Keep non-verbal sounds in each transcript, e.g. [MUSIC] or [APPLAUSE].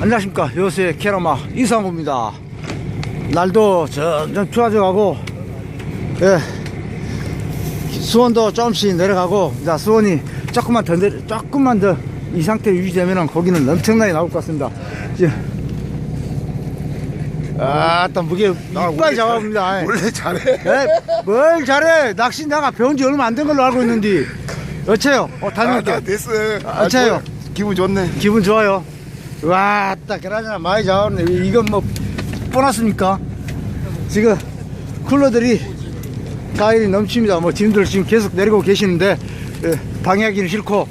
안녕하십니까 여수의 캐러마 이상호입니다 날도 점점 추워져가고 예 수온도 조금씩 내려가고 자 수온이 조금만 더 내려 조금만 더 이 상태 유지되면 고기는 엄청나게 나올 것 같습니다 이제 아따 무게 이빨 잡아봅니다 원래 잘해. 예, 뭘 잘해 낚시 내가 배운 지 얼마 안 된 걸로 알고 있는데 어째요 어 아, 다녀올게 나 됐어. 아, 저요. 기분 좋네. 기분 좋아요. 와, 딱 그러잖아 많이 잡았네. 이건 뭐 보너스입니까? 지금 쿨러들이 가을이 넘칩니다. 뭐 짐들 지금 계속 내리고 계시는데 예, 방해하기는 싫고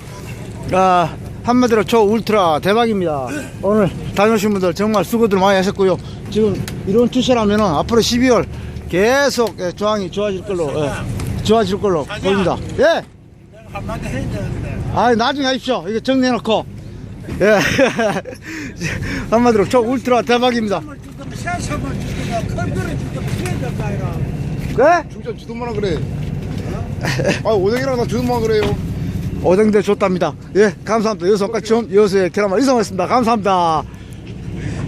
아, 한마디로 초 울트라 대박입니다. 오늘 다녀오신 분들 정말 수고들 많이 하셨고요. 지금 이런 투시라면은 앞으로 12월 계속 예, 조항이 좋아질 걸로 예, 좋아질 걸로 보입니다. 예. 한마디 해야 되는데. 아 나중에 하십시오 이거 정리해놓고 예. [LAUGHS] 한마디로 저 울트라 대박입니다. 네? 중점 주던만 그래. 아, 오뎅이랑 나 주던만 그래요. 오뎅대 좋답니다. 예 감사합니다. 여수까지 좀 여수의 계란말 이성했습니다. 감사합니다.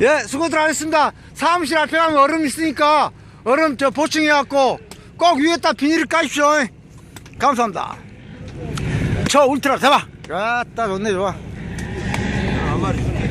예 수고들 하셨습니다. 사무실 앞에 가면 얼음 있으니까 얼음 저 보충해갖고 꼭 위에다 비닐을 까십시오. 감사합니다. 저 울트라 대박. 아따 좋네 좋아 var.